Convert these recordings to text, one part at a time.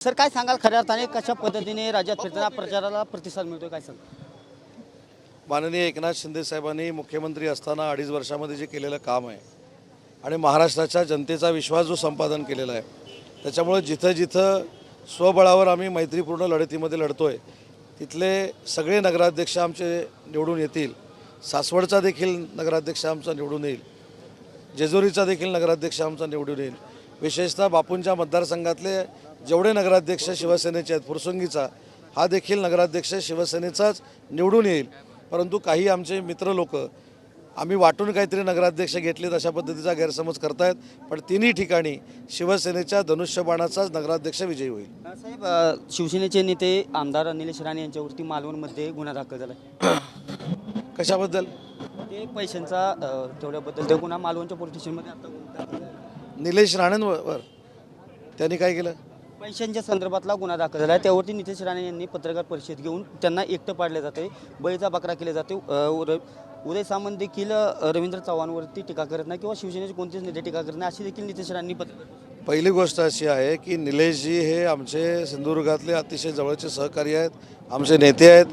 Sir काय सांगाल खऱ्या अर्थाने? कशा पद्धतीने राज्यात फिरताना प्रचाराला प्रतिसाद मिळतोय? काय सांग माननीय एकनाथ शिंदे साहेबांनी मुख्यमंत्री असताना अडीच वर्षामध्ये जे केलेलं काम आहे आणि महाराष्ट्राच्या जनतेचा विश्वास जो संपादन केलेला आहे त्याच्यामुळे जिथं जिथं स्वबळावर आम्ही मैत्रीपूर्ण लढतीमध्ये लढतोय तिथले सगळे नगराध्यक्ष आमचे निवडून येतील. सासवडचा देखील नगराध्यक्ष आमचा निवडून येईल. जेजुरीचा देखील नगराध्यक्ष आमचा निवडून येईल. विशेषतः बापूंच्या मतदारसंघातले जेवढे नगराध्यक्ष शिवसेनेचे आहेत फुरसुंगीचा हा देखील नगराध्यक्ष शिवसेनेचाच निवडून येईल. परंतु काही आमचे मित्र लोक आम्ही वाटून काहीतरी नगराध्यक्ष घेतलेत अशा पद्धतीचा गैरसमज करतायत पण तिन्ही ठिकाणी शिवसेनेच्या धनुष्यबाणाचाच नगराध्यक्ष विजयी होईल. साहेब अ, शिवसेनेचे नेते आमदार निलेश राणे यांच्यावरती मालवणमध्ये गुन्हा दाखल झाला कशाबद्दल? ते पैशांचा अ, तेवढ्याबद्दल. ते गुन्हा मालवणच्या पोलीस स्टेशनमध्ये आता गुन्हा दाखल झाला. निलेश राणेंवर? त्यांनी काय केलं? पैशांच्या संदर्भातला गुन्हा दाखल झाला आहे त्यावरती नितेश राणे यांनी पत्रकार परिषद घेऊन त्यांना एकटं पाडले जाते बळीचा बकरा केले जाते उदय सामंत देखील रवींद्र चव्हाणवरती टीका करत नाही किंवा शिवसेनेचे कोणतेच नेते टीका करत नाही अशी देखील नितेश राणे पत्रकार पहिली गोष्ट अशी आहे की निलेशजी हे आमचे सिंधुदुर्गातले अतिशय जवळचे सहकारी आहेत आमचे नेते आहेत.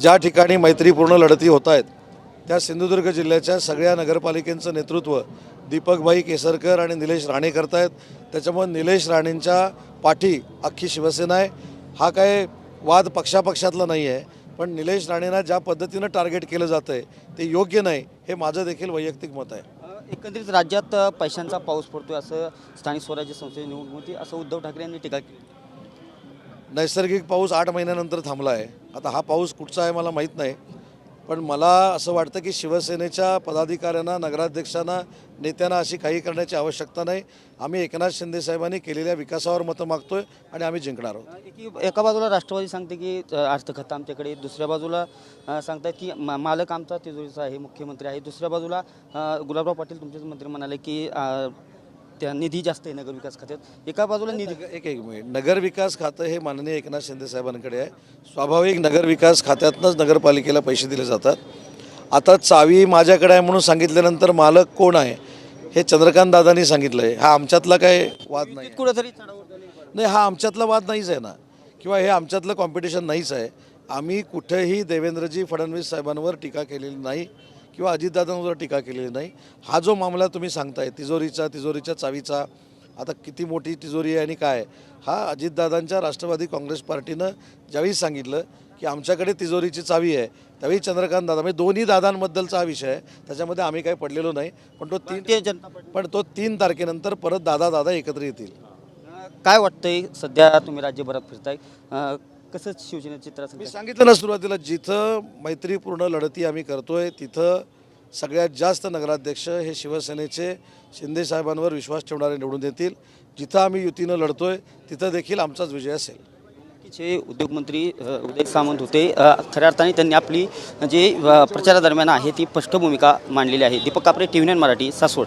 ज्या ठिकाणी मैत्रीपूर्ण लढती होत आहेत त्या सिंधुदुर्ग जिल्ह्याच्या सगळ्या नगरपालिकेचं नेतृत्व दीपकभाई केसरकर आणि निलेश राणे करतायत. त्याच्यामुळे निलेश राणेंच्या पाठी अख्खी शिवसेना आहे. हा काय वाद पक्षापक्षातला नाही आहे पण निलेश राणेंना ज्या पद्धतीनं टार्गेट केलं जातं आहे ते योग्य नाही हे माझं देखील वैयक्तिक मत आहे. एकंदरीत राज्यात पैशांचा पाऊस पडतोय असं स्थानिक स्वराज्य संस्थेची निवडणूक होती असं उद्धव ठाकरे यांनी टीका केली. नैसर्गिक पाऊस आठ महिन्यानंतर थांबला आहे आता हा पाऊस कुठचा आहे मला माहीत नाही. पण मला असं वाटतं की शिवसेनेच्या पदाधिकाऱ्यांना नगराध्यक्षांना नेत्यांना अशी काही करण्याची आवश्यकता नाही. आम्ही एकनाथ शिंदे साहेबांनी केलेल्या विकासावर मतं मागतोय आणि आम्ही जिंकणार आहोत. की एका बाजूला राष्ट्रवादी सांगते की अ, आमच्याकडे दुसऱ्या बाजूला सांगतात की मा- मालक आमचा तिजोरीचा आहे मुख्यमंत्री आहे. दुसऱ्या बाजूला गुलाबराव पाटील तुमचेच मंत्री म्हणाले की त्या निधी जास्त आहे नगर विकास खात्यात. एका बाजूला निधी एक एक मिनिट. नगर विकास खातं हे माननीय एकनाथ शिंदे साहेबांकडे आहे. स्वाभाविक नगर विकास खात्यातनंच नगरपालिकेला पैसे दिले जातात. आता चावी माझ्याकडे आहे म्हणून सांगितल्यानंतर मालक कोण आहे? हे चंद्रकांत दादांनी सांगितलं आहे हा आमच्यातला काय वाद नाही. कुठेतरी. नाही हा आमच्यातला वाद नाहीच आहे ना. किंवा हे आमच्यातलं कॉम्पिटिशन नाहीच आहे. आम्ही कुठेही देवेंद्रजी फडणवीस साहेबांवर टीका केलेली नाही. किंवा अजितदादांवर टीका केलेली नाही. हा जो मामला तुम्ही सांगताय तिजोरीचा तिजोरीच्या चावीचा आता किती मोठी तिजोरी आहे आणि काय हा अजितदादांच्या राष्ट्रवादी काँग्रेस पार्टीनं ज्यावेळी सांगितलं की आमच्याकडे तिजोरीची चावी आहे त्यावेळी चंद्रकांत दादा म्हणजे दोन्ही दादांबद्दलचा हा विषय आहे त्याच्यामध्ये आम्ही काही पडलेलो नाही पण तो तीन पण तो तीन तारखेनंतर परत दादा दादा एकत्र येतील. काय वाटतंय सध्या तुम्ही राज्यभरात फिरताय. कसं असेल मी? सांगितलं ना सुरुवातीला जिथं मैत्रीपूर्ण लढती आम्ही करतोय तिथं सगळ्यात जास्त नगराध्यक्ष हे शिवसेनेचे शिंदे साहेबांवर विश्वास ठेवणारे निवडून येतील. जिथं आम्ही युतीनं लढतोय तिथं देखील आमचाच विजय असेल. जे उद्योगमंत्री अ, उदय सामंत होते. अ, खऱ्या अर्थाने त्यांनी आपली जे अ, प्रचारादरम्यान आहे ती स्पष्ट भूमिका मांडलेली आहे. Deepak Kapre T V nine Marathi Saswad.